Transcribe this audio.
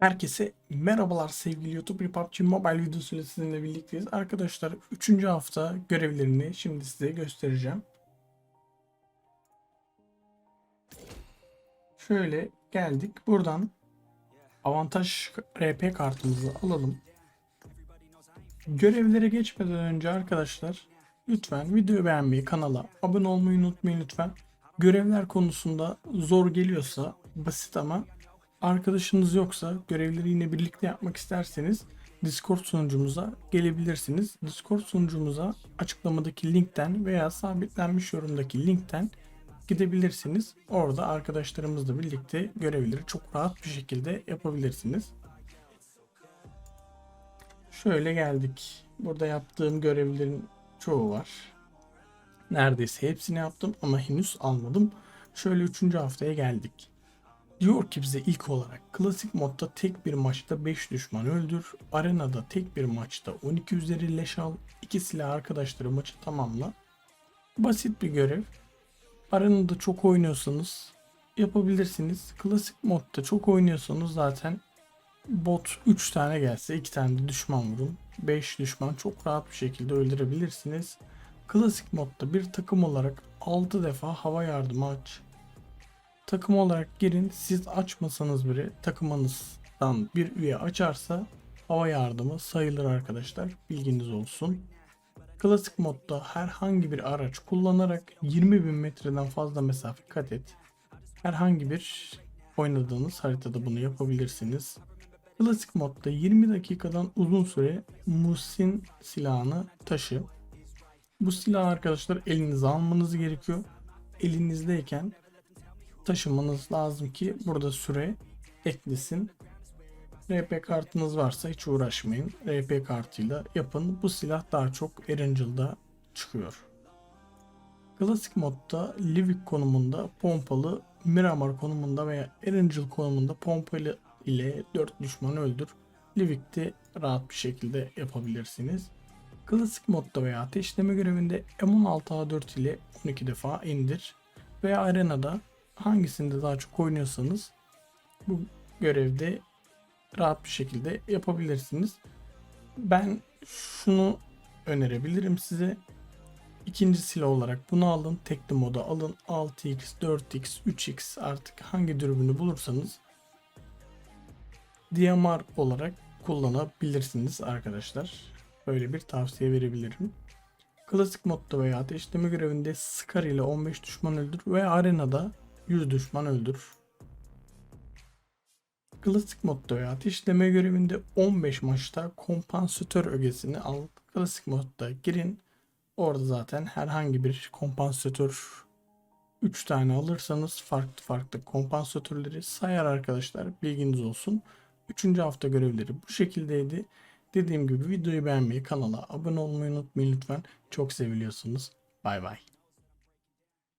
Herkese merhabalar sevgili YouTube PUBG Mobile videosuyla sizinle birlikteyiz. Arkadaşlar 3. hafta görevlerini şimdi size göstereceğim. Şöyle geldik. Buradan avantaj RP kartımızı alalım. Görevlere geçmeden önce arkadaşlar lütfen videoyu beğenmeyi, kanala abone olmayı unutmayın lütfen. Görevler konusunda zor geliyorsa basit ama arkadaşınız yoksa görevleri yine birlikte yapmak isterseniz Discord sunucumuza gelebilirsiniz. Discord sunucumuza açıklamadaki linkten veya sabitlenmiş yorumdaki linkten gidebilirsiniz. Orada arkadaşlarımızla birlikte görevleri çok rahat bir şekilde yapabilirsiniz. Şöyle geldik. Burada yaptığım görevlerin çoğu var. Neredeyse hepsini yaptım ama henüz almadım. Şöyle 3. haftaya geldik. Diyor ki bize ilk olarak klasik modda tek bir maçta 5 düşman öldür. Arenada tek bir maçta 12 üzeri leş al. 2 silah arkadaşları maçı tamamla. Basit bir görev. Arenada çok oynuyorsanız yapabilirsiniz. Klasik modda çok oynuyorsanız zaten bot 3 tane gelse 2 tane de düşman vurun. 5 düşman çok rahat bir şekilde öldürebilirsiniz. Klasik modda bir takım olarak 6 defa hava yardımı aç. Takım olarak girin. Siz açmasanız bile takımınızdan bir üye açarsa hava yardımı sayılır arkadaşlar. Bilginiz olsun. Klasik modda herhangi bir araç kullanarak 20 bin metreden fazla mesafe kat et. Herhangi bir oynadığınız haritada bunu yapabilirsiniz. Klasik modda 20 dakikadan uzun süre Musin silahını taşı. Bu silahı arkadaşlar elinize almanız gerekiyor. Elinizdeyken taşımanız lazım ki burada süre eklesin. RP kartınız varsa hiç uğraşmayın. RP kartıyla yapın. Bu silah daha çok Erangel'da çıkıyor. Klasik modda Livik konumunda pompalı, Miramar konumunda veya Erangel konumunda pompalı ile 4 düşman öldür. Livik'te rahat bir şekilde yapabilirsiniz. Klasik modda veya ateşleme görevinde M16A4 ile 12 defa indir. Veya arenada hangisinde daha çok oynuyorsanız bu görevde rahat bir şekilde yapabilirsiniz. Ben şunu önerebilirim size. İkinci silah olarak bunu alın. Tekli moda alın. 6x, 4x, 3x artık hangi dürbünü bulursanız DMR olarak kullanabilirsiniz arkadaşlar. Böyle bir tavsiye verebilirim. Klasik modda veya ateşleme görevinde Scar ile 15 düşman öldür ve arenada 100 düşman öldür. Klasik modda veya ateşleme görevinde 15 maçta kompansatör ögesini al. Klasik modda girin. Orada zaten herhangi bir kompansatör 3 tane alırsanız farklı farklı kompansatörleri sayar arkadaşlar. Bilginiz olsun. 3. hafta görevleri bu şekildeydi. Dediğim gibi videoyu beğenmeyi, kanala abone olmayı unutmayın lütfen. Çok seviliyorsunuz. Bay bay.